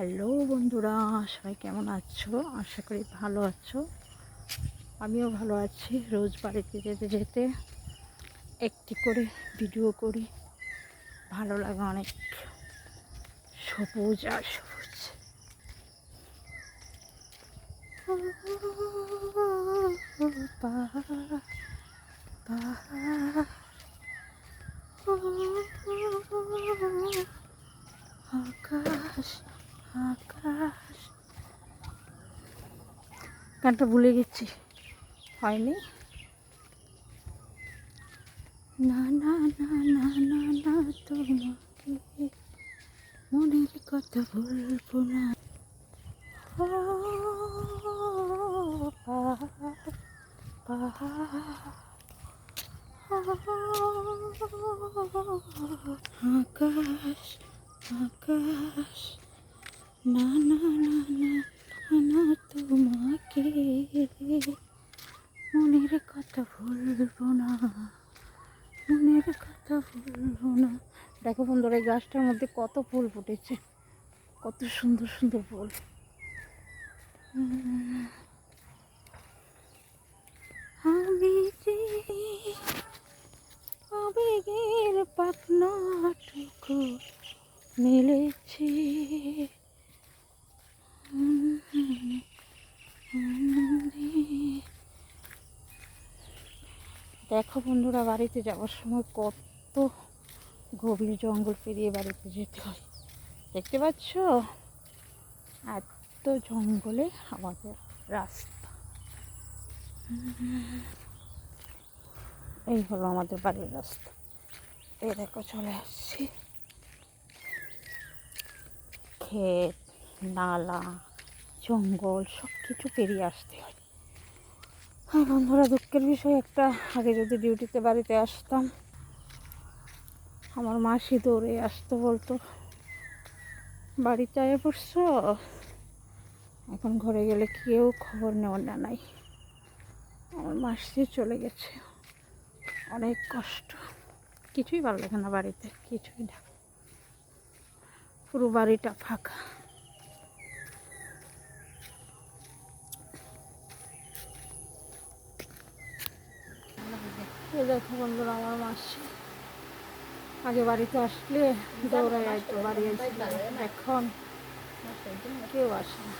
Hello বন্ধুরা, সবাই কেমন আছো? আশা করি ভালো আছো। আমিও ভালো আছি। রোজ বাড়িতে যেতে যেতে একটি করে ভিডিও করি। ভালো লাগে অনেক। সবুজ আর সবুজ। আকাশ আকাশ। গানটা ভুলে গেছি। হয়নি? না না না না না না, তোমাকে মনের কথা বলব না। আকাশ আকাশ। না না না না না তোমাকে মনের কথা ভুলবো না, মনের কথা ভুলবো না। দেখো বন্ধুরা, এই গাছটার মধ্যে কত ফুল ফুটেছে, কত সুন্দর সুন্দর ফুল। আমি যে আবেগের পাখনাটুকু মিলেছে দেখো বন্ধুরা, বাড়িতে যাওয়ার সময় কত গভীর জঙ্গল পেরিয়ে বাড়িতে যেতে হয়। দেখতে পাচ্ছ? এত জঙ্গলে আমাদের রাস্তা। এই হলো আমাদের বাড়ির রাস্তা। এই দেখো, চলে আসছি। ক্ষেত, নালা জঙ্গল সব কিছু পেরিয়ে আসতে হয়। হ্যাঁ বন্ধুরা, দুঃখের বিষয় একটা। আগে যদি ডিউটিতে বাড়িতে আসতাম, আমার মাসি দৌড়ে আসতো বলতো বাড়িতে আয় পড়ছো? এখন ঘরে গেলে কেউ খবর নেওয়ার না নাই। আমার মাসি চলে গেছে। অনেক কষ্ট। কিছুই ভালো লাগে না বাড়িতে, কিছুই না। পুরো বাড়িটা ফাঁকা। এই দেখো বন্ধুরা, আমার মাসি। আগে বাড়িতে আসলে দৌড়ে আইতো, বাড়ি এখন কেউ আসে না।